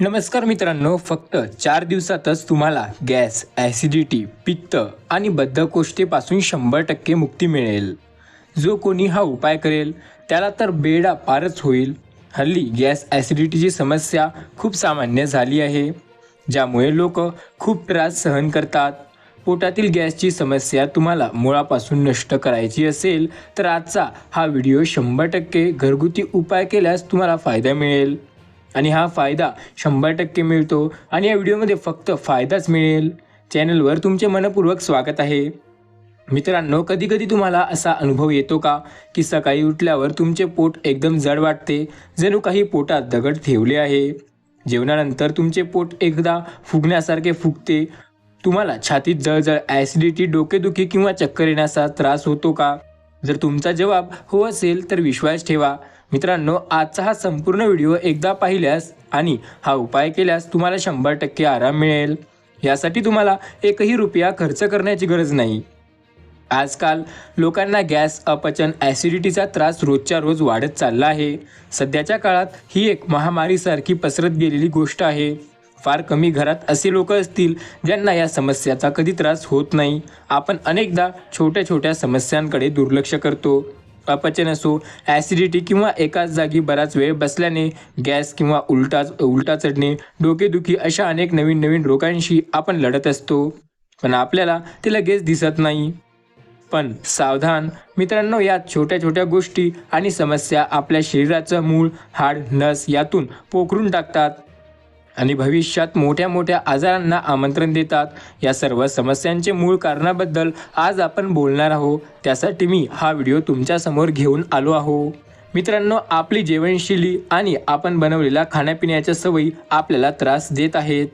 नमस्कार मित्रांनो फक्त चार दिवसातच तुम्हाला गॅस ॲसिडिटी पित्त आणि बद्धकोष्ठेपासून शंभर टक्के मुक्ती मिळेल. जो कोणी हा उपाय करेल त्याला तर बेडा पारच होईल. हल्ली गॅस ॲसिडिटीची समस्या खूप सामान्य झाली आहे ज्यामुळे लोक खूप त्रास सहन करतात. पोटातील गॅसची समस्या तुम्हाला मुळापासून नष्ट करायची असेल तर आजचा हा व्हिडिओ शंभर टक्के घरगुती उपाय केल्यास तुम्हाला फायदा मिळेल. आणि हा फायदा शंभर टक्के मिळतो. आणि या व्हिडिओमध्ये फक्त फायदाच मिळेल. चॅनलवर तुमचे मनपूर्वक स्वागत आहे. मित्रांनो कधी कधी तुम्हाला असा अनुभव येतो का? की सकाळी उठल्यावर तुमचे पोट एकदम जड वाटते जणू काही पोटात दगड ठेवले आहे. जेवणानंतर तुमचे पोट एकदा फुगण्यासारखे फुगते. तुम्हाला छातीत जळजळ ॲसिडिटी डोकेदुखी किंवा चक्कर येण्याचा त्रास होतो का? जर तुमचा जवाब हो असेल तर विश्वास ठेवा. मित्रांनो आजचा हा संपूर्ण व्हिडिओ एकदा पाहिल्यास आणि हा उपाय केल्यास तुम्हाला शंभर टक्के आराम मिळेल. यासाठी तुम्हाला एकही रुपया खर्च करण्याची गरज नाही. आजकाल लोकांना गॅस अपचन ॲसिडिटीचा त्रास रोजच्या रोज वाढत चालला आहे. सध्याच्या काळात ही एक महामारीसारखी पसरत गेलेली गोष्ट आहे. फार कमी घरात असे लोक असतील ज्यांना या समस्याचा कधी त्रास होत नाही. आपण अनेकदा छोट्या छोट्या समस्यांकडे दुर्लक्ष करतो. अपचन असो ॲसिडिटी किंवा एकाच जागी बराच वेळ बसल्याने गॅस किंवा उलटा उलटा चढणे डोकेदुखी अशा अनेक नवीन नवीन रोगांशी आपण लढत असतो. पण आपल्याला ते लगेच दिसत नाही. पण सावधान मित्रांनो या छोट्या छोट्या गोष्टी आणि समस्या आपल्या शरीराचं मूळ हाड नस यातून पोखरून टाकतात. आणि भविष्यात मोठ्या मोठ्या आजारांना आमंत्रण देतात. या सर्व समस्यांचे मूळ कारणाबद्दल आज आपण बोलणार आहोत. त्यासाठी मी हा व्हिडिओ तुमच्यासमोर घेऊन आलो आहो मित्रांनो आपली जेवणशैली आणि आपण बनवलेल्या खाण्यापिण्याच्या सवयी आपल्याला त्रास देत आहेत.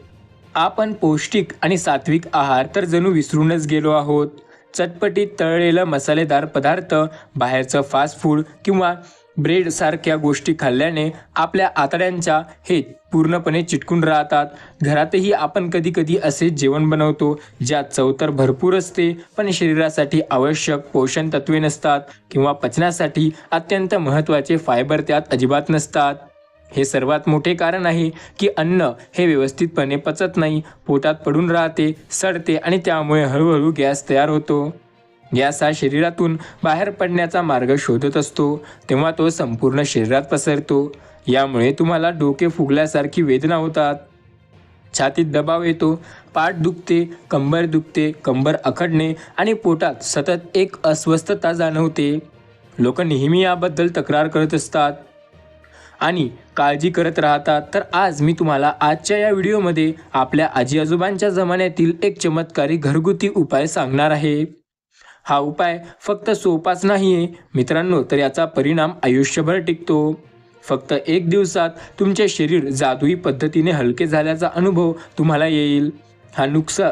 आपण पौष्टिक आणि सात्विक आहार तर जणू विसरूनच गेलो आहोत. चटपटीत तळलेलं मसालेदार पदार्थ बाहेरचं फास्ट फूड किंवा ब्रेडसारख्या गोष्टी खाल्ल्याने आपल्या आतड्यांच्या हे पूर्णपणे चिटकून राहतात. घरातही आपण कधी कधी असे जेवण बनवतो ज्यात चव तर भरपूर असते पण शरीरासाठी आवश्यक पोषण तत्वे नसतात किंवा पचनासाठी अत्यंत महत्त्वाचे फायबर त्यात अजिबात नसतात. हे सर्वात मोठे कारण आहे की अन्न हे व्यवस्थितपणे पचत नाही पोटात पडून राहते सडते आणि त्यामुळे हळूहळू गॅस तयार होतो. गॅस हा शरीरातून बाहेर पडण्याचा मार्ग शोधत असतो तेव्हा तो संपूर्ण शरीरात पसरतो. यामुळे तुम्हाला डोके फुगल्यासारखी वेदना होतात. छातीत दबाव येतो पाठ दुखते कंबर दुखते कंबर अखडणे आणि पोटात सतत एक अस्वस्थता जाणवते. लोक नेहमी याबद्दल तक्रार करत असतात आणि काळजी करत राहतात. तर आज मी तुम्हाला आजच्या या व्हिडिओमध्ये आपल्या आजी आजोबांच्या जमान्यातील एक चमत्कारी घरगुती उपाय सांगणार आहे. हा उपाय फक्त सोपाच नाही आहे मित्रांनो तर याचा परिणाम आयुष्यभर टिकतो. फक्त एक दिवसात तुमचे शरीर जादुई पद्धतीने हलके झाल्याचा अनुभव तुम्हाला येईल. हा नुकसा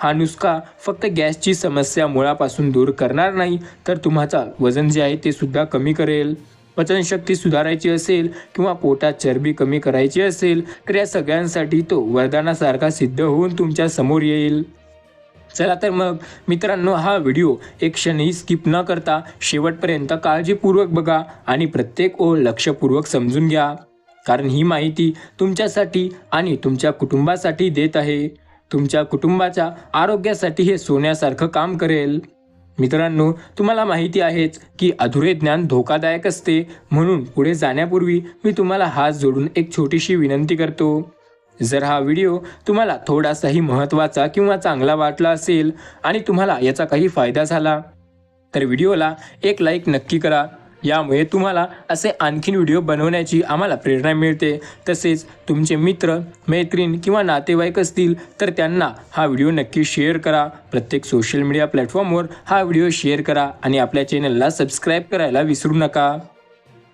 हा नुसका फक्त गॅसची समस्या मुळापासून दूर करणार नाही तर तुम्हाचा वजन जे आहे ते सुद्धा कमी करेल. पचनशक्ती सुधारायची असेल किंवा पोटात चरबी कमी करायची असेल तर या सगळ्यांसाठी तो वरदानासारखा सिद्ध होऊन तुमच्यासमोर येईल. चला तर मग मित्रांनो हा व्हिडिओ एक क्षणही स्किप न करता शेवटपर्यंत काळजीपूर्वक बघा आणि प्रत्येक ओळ लक्षपूर्वक समजून घ्या. कारण ही माहिती तुमच्यासाठी आणि तुमच्या कुटुंबासाठी देत आहे. तुमच्या कुटुंबाच्या आरोग्यासाठी हे सोन्यासारखं काम करेल. मित्रांनो तुम्हाला माहिती आहेच की अधुरे ज्ञान धोकादायक असते. म्हणून पुढे जाण्यापूर्वी मी तुम्हाला हात जोडून एक छोटीशी विनंती करतो. जर हा व्हिडिओ तुम्हाला थोडासाही महत्त्वाचा किंवा चांगला वाटला असेल आणि तुम्हाला याचा काही फायदा झाला तर व्हिडिओला एक लाईक नक्की करा. यामुळे तुम्हाला असे आणखीन व्हिडिओ बनवण्याची आम्हाला प्रेरणा मिळते. तसेच तुमचे मित्र मैत्रीण किंवा नातेवाईक असतील तर त्यांना हा व्हिडिओ नक्की शेअर करा. प्रत्येक सोशल मीडिया प्लॅटफॉर्मवर हा व्हिडिओ शेअर करा आणि आपल्या चॅनलला सबस्क्राईब करायला विसरू नका.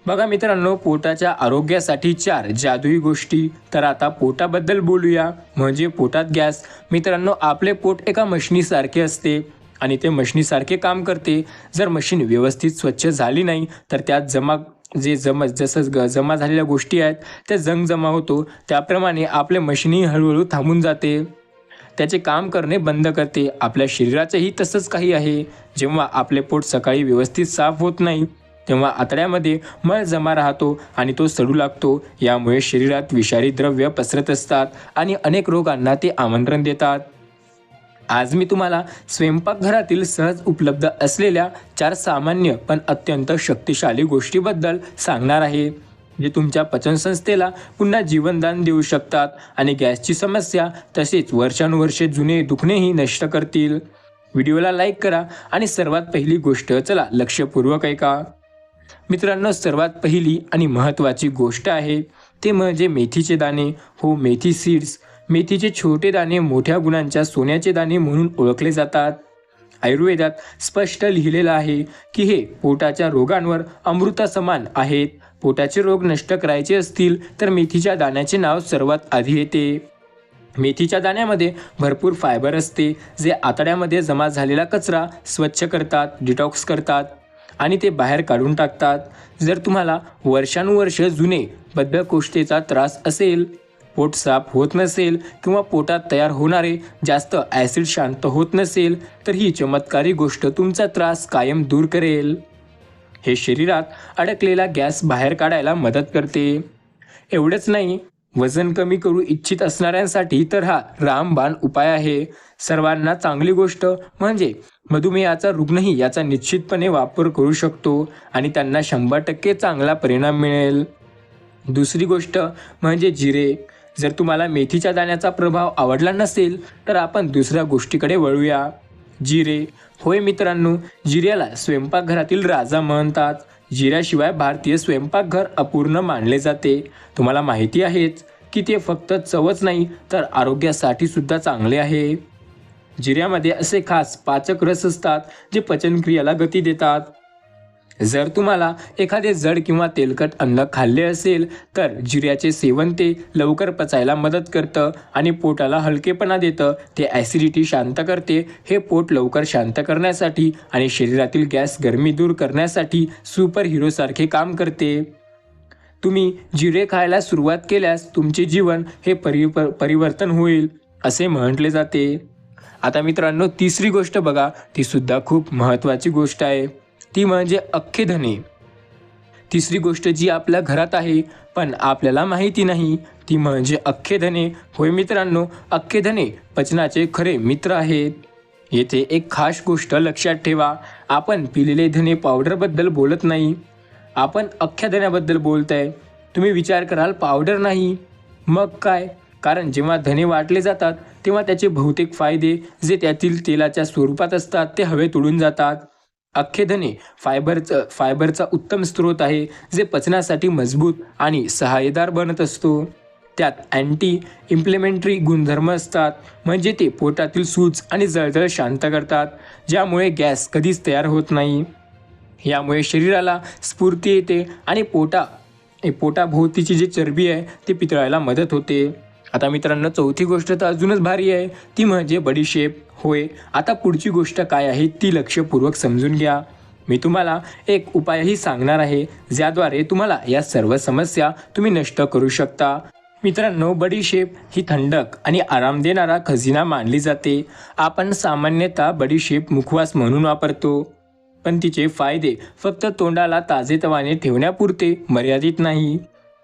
बघा मित्रांनो पोटाच्या आरोग्यासाठी चार जादुई गोष्टी. तर आता पोटाबद्दल बोलूया. म्हणजे पोटात गॅस. मित्रांनो आपले पोट एका मशनीसारखे असते आणि ते मशनीसारखे काम करते. जर मशीन व्यवस्थित स्वच्छ झाली नाही तर त्यात जमा जे जमा जसं ग जमा झालेल्या गोष्टी आहेत त्या जंग जमा होतो. त्याप्रमाणे आपले मशीनही हळूहळू थांबून जाते. त्याचे काम करणे बंद करते. आपल्या शरीराचंही तसंच काही आहे. जेव्हा आपले पोट सकाळी व्यवस्थित साफ होत नाही तेव्हा आतड्यामध्ये मळ जमा राहतो आणि तो सडू लागतो. यामुळे शरीरात विषारी द्रव्य पसरत असतात आणि अनेक रोगांना ते आमंत्रण देतात. आज मी तुम्हाला स्वयंपाकघरातील सहज उपलब्ध असलेल्या चार सामान्य पण अत्यंत शक्तिशाली गोष्टीबद्दल सांगणार आहे जे तुमच्या पचनसंस्थेला पुन्हा जीवनदान देऊ शकतात आणि गॅसची समस्या तसेच वर्षानुवर्षे जुने दुखणेही नष्ट करतील. व्हिडिओला लाईक करा आणि सर्वात पहिली गोष्ट चला लक्षपूर्वक ऐका. मित्रांनो सर्वात पहिली आणि महत्त्वाची गोष्ट आहे ते म्हणजे मेथीचे दाणे. हो मेथी सीड्स. मेथीचे छोटे दाणे मोठ्या गुणांच्या सोन्याचे दाणे म्हणून ओळखले जातात. आयुर्वेदात स्पष्ट लिहिलेलं आहे की हे पोटाच्या रोगांवर अमृतासमान आहेत. पोटाचे रोग नष्ट करायचे असतील तर मेथीच्या दाण्याचे नाव सर्वात आधी येते. मेथीच्या दाण्यामध्ये भरपूर फायबर असते जे आतड्यामध्ये जमा झालेला कचरा स्वच्छ करतात डिटॉक्स करतात. आणि ते बाहेर काढून टाकतात. जर तुम्हाला वर्षानुवर्ष जुने बद्धकोष्ठेचा त्रास असेल पोट साफ होत नसेल किंवा पोटात तयार होणारे जास्त ॲसिड शांत होत नसेल तर ही चमत्कारी गोष्ट तुमचा त्रास कायम दूर करेल. हे शरीरात अडकलेला गॅस बाहेर काढायला मदत करते. एवढंच नाही वजन कमी करू इच्छित असणाऱ्यांसाठी तर हा रामबाण उपाय आहे. सर्वांना चांगली गोष्ट म्हणजे मधुमेहाचा रुग्णही याचा निश्चितपणे वापर करू शकतो आणि त्यांना शंभर टक्के चांगला परिणाम मिळेल. दुसरी गोष्ट म्हणजे जिरे. जर तुम्हाला मेथीच्या दाण्याचा प्रभाव आवडला नसेल तर आपण दुसऱ्या गोष्टीकडे वळूया. जिरे. होय मित्रांनो जिऱ्याला स्वयंपाकघरातील राजा म्हणतात. जिऱ्याशिवाय भारतीय स्वयंपाकघर अपूर्ण मानले जाते. तुम्हाला माहिती आहेच की ते फक्त चवच नाही तर आरोग्यासाठी सुद्धा चांगले आहे. जिऱ्यामध्ये असे खास पाचक रस असतात जे पचनक्रियाला गती देतात. जर तुम्हाला एखादे जड किंवा तेलकट अन्न खाल्ले असेल तर जिऱ्याचे सेवन ते लवकर पचायला मदत करतं आणि पोटाला हलकेपणा देतं. ते ॲसिडिटी शांत करते. हे पोट लवकर शांत करण्यासाठी आणि शरीरातील गॅस गरमी दूर करण्यासाठी सुपर हिरोसारखे काम करते. तुम्ही जिरे खायला सुरुवात केल्यास तुमचे जीवन हे परि परिवर्तन होईल असे म्हटले जाते. आता मित्रांनो तिसरी गोष्ट बघा. ती सुद्धा खूप महत्त्वाची गोष्ट आहे. ती म्हणजे अख्खे धने. तिसरी गोष्ट जी आपल्या घरात आहे पण आपल्याला माहिती नाही ती म्हणजे अख्खे धने. होय मित्रांनो अख्खे धने पचनाचे खरे मित्र आहेत. येथे एक खास गोष्ट लक्षात ठेवा आपण पिलेले धने पावडरबद्दल बोलत नाही. आपण अख्ख्या धन्याबद्दल बोलताय. तुम्ही विचार कराल पावडर नाही. मग काय? कारण जेव्हा धने वाटले जातात तेव्हा त्याचे बहुतेक फायदे जे त्यातील तेलाच्या स्वरूपात असतात ते हवेत उडून जातात. अख्खे धने फायबरचं फायबरचा उत्तम स्रोत आहे जे पचनासाठी मजबूत आणि सहाय्यदार बनत असतो. त्यात अँटी इम्प्लिमेंटरी गुणधर्म असतात म्हणजे ते पोटातील सूज आणि जळजळ शांत करतात ज्यामुळे गॅस कधीच तयार होत नाही. यामुळे शरीराला स्फूर्ती येते आणि पोटा ए, पोटाभोवतीची जी चरबी आहे ती पितळायला मदत होते. आता मित्रांनो चौथी गोष्ट तर अजूनच भारी आहे ती म्हणजे बडीशेप. होय आता पुढची गोष्ट काय आहे ती लक्षपूर्वक समजून घ्या. मी तुम्हाला एक उपायही सांगणार आहे ज्याद्वारे तुम्हाला या सर्व समस्या तुम्ही नष्ट करू शकता. मित्रांनो बडीशेप ही थंडक आणि आराम देणारा खजिना मानली जाते. आपण सामान्यतः बडीशेप मुखवास म्हणून वापरतो. पण तिचे फायदे फक्त तोंडाला ताजेतवाने ठेवण्यापुरते मर्यादित नाही.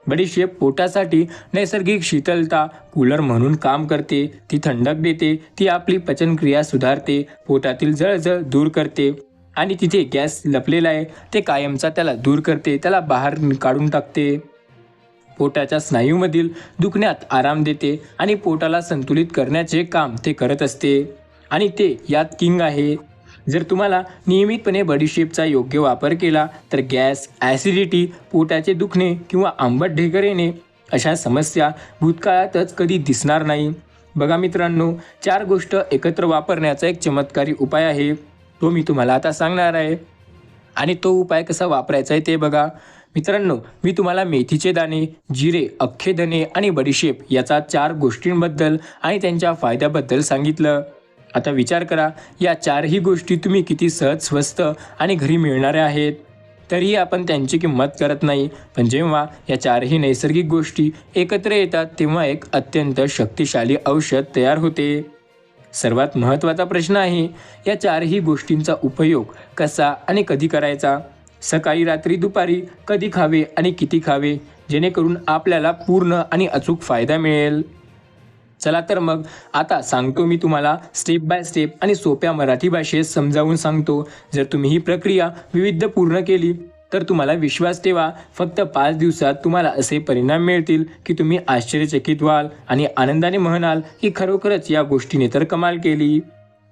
बडीशेप पोटासाठी नैसर्गिक शीतलता कूलर म्हणून काम करते ती थंडक देते ती आपली पचनक्रिया सुधारते पोटातील जळजळ दूर करते. आणि तिथे गॅस लपलेला आहे ते कायमचा त्याला दूर करते त्याला बाहेर काढून टाकते. पोटाच्या स्नायूमधील दुखण्यात आराम देते आणि पोटाला संतुलित करण्याचे काम ते करत असते. आणि ते यात किंग आहे. जर तुम्हाला नियमितपणे बडीशेपचा योग्य वापर केला तर गॅस ॲसिडिटी पोटाचे दुखणे किंवा आंबट ढेकर येणे अशा समस्या भूतकाळातच कधी दिसणार नाही. बघा मित्रांनो चार गोष्ट एकत्र वापरण्याचा एक चमत्कारी उपाय आहे. तो मी तुम्हाला आता सांगणार आहे. आणि तो उपाय कसा वापरायचा आहे ते बघा. मित्रांनो मी तुम्हाला मेथीचे दाणे जिरे अख्खे धने आणि बडीशेप याचा चार गोष्टींबद्दल आणि त्यांच्या फायद्याबद्दल सांगितलं. आता विचार करा या चारही गोष्टी तुम्ही किती सहज स्वस्त आणि घरी मिळणाऱ्या आहेत. तरीही आपण त्यांची किंमत करत नाही. पण जेव्हा या चारही नैसर्गिक गोष्टी एकत्र येतात तेव्हा एक अत्यंत शक्तिशाली औषध तयार होते. सर्वात महत्त्वाचा प्रश्न आहे या चारही गोष्टींचा उपयोग कसा आणि कधी करायचा? सकाळी रात्री दुपारी कधी खावे आणि किती खावे? जेणेकरून आपल्याला पूर्ण आणि अचूक फायदा मिळेल. चला तर मग आता सांगतो मी तुम्हाला स्टेप बाय स्टेप आणि सोप्या मराठी भाषेत समजावून सांगतो. जर तुम्ही ही प्रक्रिया विविध पूर्ण केली तर तुम्हाला विश्वास ठेवा. फक्त पाच दिवसात तुम्हाला असे परिणाम मिळतील की तुम्ही आश्चर्यचकित व्हाल आणि आनंदाने म्हणाल की खरोखरच या गोष्टीने तर कमाल केली.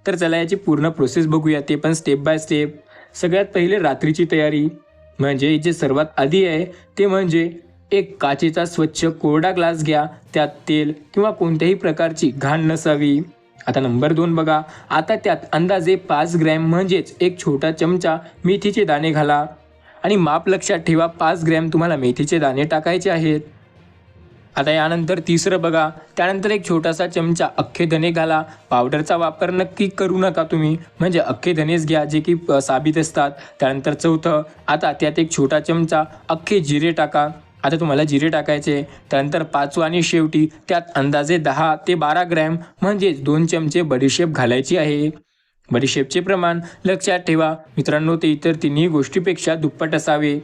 तर चला याची पूर्ण प्रोसेस बघूया ते पण स्टेप बाय स्टेप सगळ्यात पहिले रात्रीची तयारी. म्हणजे जे सर्वात आधी आहे ते म्हणजे एक काचेचा स्वच्छ कोरडा ग्लास घ्या त्यात तेल किंवा कोणत्याही प्रकारची घाण नसावी. आता नंबर दोन बघा. आता त्यात अंदाजे पाच ग्रॅम म्हणजेच एक छोटा चमचा मेथीचे दाणे घाला. आणि माप लक्षात ठेवा पाच ग्रॅम तुम्हाला मेथीचे दाणे टाकायचे आहेत. आता यानंतर तिसरं बघा. त्यानंतर एक छोटासा चमचा अख्खे धने घाला. पावडरचा वापर नक्की करू नका तुम्ही. म्हणजे अख्खे धनेच घ्या जे की साबित असतात. त्यानंतर चौथं आता त्यात एक छोटा चमचा अख्खे जिरे टाका. आता तुम्हाला जिरे टाकायचे त्यानंतर पाचवा आणि शेवटी त्यात अंदाजे दहा ते बारा ग्रॅम म्हणजेच दोन चमचे बडीशेप घालायची आहे. बडीशेपचे प्रमाण लक्षात ठेवा. मित्रांनो ते इतर तिन्ही गोष्टीपेक्षा दुप्पट असावे.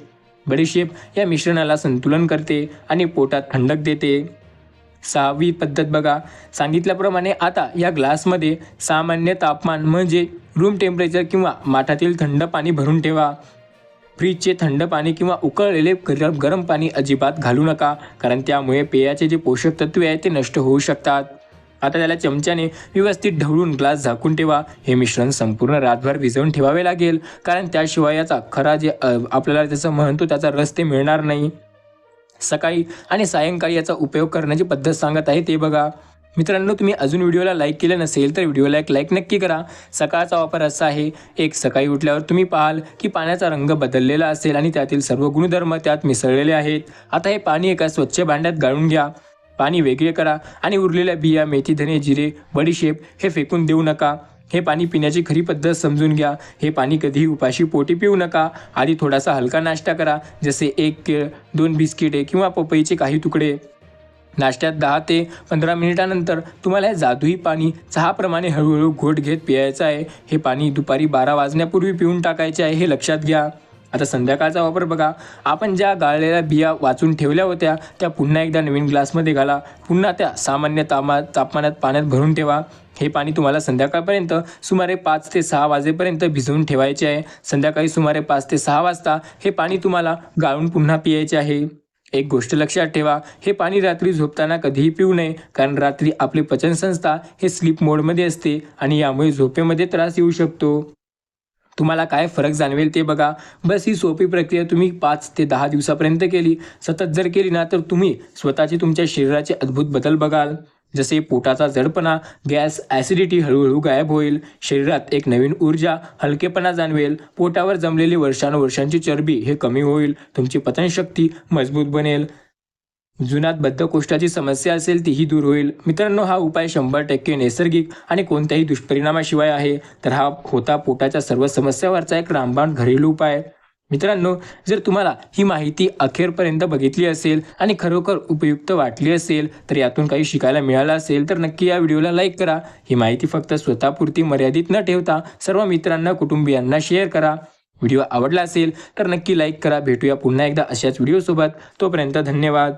बडीशेप या मिश्रणाला संतुलन करते आणि पोटात थंडक देते. सहावी पद्धत बघा. सांगितल्याप्रमाणे आता या ग्लासमध्ये सामान्य तापमान म्हणजे रूम टेम्परेचर किंवा माठातील थंड पाणी भरून ठेवा. फ्रीजचे थंड पाणी किंवा उकळलेले गरम गरम पाणी अजिबात घालू नका कारण त्यामुळे पेयाचे जे पोषक तत्वे आहेत ते नष्ट होऊ शकतात. आता त्याला चमच्याने व्यवस्थित ढवळून ग्लास झाकून ठेवा. हे मिश्रण संपूर्ण रातभर भिजवून ठेवावे लागेल कारण त्याशिवाय याचा खरा जे आपल्याला त्याचं म्हणतो त्याचा रस ते मिळणार नाही. सकाळी आणि सायंकाळी याचा उपयोग करण्याची पद्धत सांगत आहे ते बघा. मित्रांनो तुम्ही अजून व्हिडिओला लाईक केलं नसेल तर व्हिडिओला एक लाईक नक्की करा. सकाळचा वापर असा आहे एक सकाळी उठल्यावर तुम्ही पाहाल की पाण्याचा रंग बदललेला असेल आणि त्यातील सर्व गुणधर्म त्यात मिसळलेले आहेत. आता हे पाणी एका स्वच्छ भांड्यात गाळून घ्या. पाणी वेगळे करा आणि उरलेल्या बिया मेथी धने जिरे बडीशेप हे फेकून देऊ नका. हे पाणी पिण्याची खरी पद्धत समजून घ्या. हे पाणी कधीही उपाशी पोटी पिऊ नका. आधी थोडासा हलका नाश्ता करा जसे एक केळ दोन बिस्किटे किंवा पपईचे काही तुकडे. नाश्त्यात दहा ते पंधरा मिनिटानंतर तुम्हाला हे जादुई पाणी चहाप्रमाणे हळूहळू घोट घेत पियायचं आहे. हे पाणी दुपारी बारा वाजण्यापूर्वी पिऊन टाकायचे आहे हे लक्षात घ्या. आता संध्याकाळचा वापर बघा. आपण ज्या गाळलेल्या बिया वाचून ठेवल्या होत्या त्या पुन्हा एकदा नवीन ग्लासमध्ये घाला. पुन्हा त्या सामान्य तामा तापमानात पाण्यात भरून ठेवा. हे पाणी तुम्हाला संध्याकाळपर्यंत सुमारे पाच ते सहा वाजेपर्यंत भिजवून ठेवायचे आहे. संध्याकाळी सुमारे पाच ते सहा वाजता हे पाणी तुम्हाला गाळून पुन्हा पियायचे आहे. एक गोष्ट लक्षात ठेवा हे पाणी रात्री झोपताना कधीही पिऊ नये कारण रात्री आपली पचनसंस्था हे स्लीप मोडमध्ये असते आणि यामुळे झोपेमध्ये त्रास येऊ शकतो. तुम्हाला काय फरक जाणवेल ते बघा. बस ही सोपी प्रक्रिया तुम्ही पाच ते दहा दिवसापर्यंत केली. सतत जर केली ना तर तुम्ही स्वतःचे तुमच्या शरीराचे अद्भुत बदल बघाल. जसे पोटाचा जडपणा गॅस ॲसिडिटी हळूहळू गायब होईल शरीरात एक नवीन ऊर्जा हलकेपणा जाणवेल पोटावर जमलेली वर्षानुवर्षांची चरबी हे कमी होईल तुमची पतनशक्ती मजबूत बनेल. जुनात बद्धकोष्ठाची समस्या असेल तीही दूर होईल. मित्रांनो हा उपाय शंभर टक्के नैसर्गिक आणि कोणत्याही दुष्परिणामाशिवाय आहे. तर हा होता पोटाच्या सर्व समस्यावरचा एक रामबाण घरेलू उपाय. मित्रांनो जर तुम्हाला ही माहिती अखेरपर्यंत बघितली असेल आणि खरोखर उपयुक्त वाटली असेल तर यातून काही शिकायला मिळालं असेल तर नक्की या व्हिडिओला लाईक करा. ही माहिती फक्त स्वतःपुरती मर्यादित न ठेवता सर्व मित्रांना कुटुंबियांना शेअर करा. व्हिडिओ आवडला असेल तर नक्की लाईक करा. भेटूया पुन्हा एकदा अशाच व्हिडिओसोबत. तोपर्यंत धन्यवाद.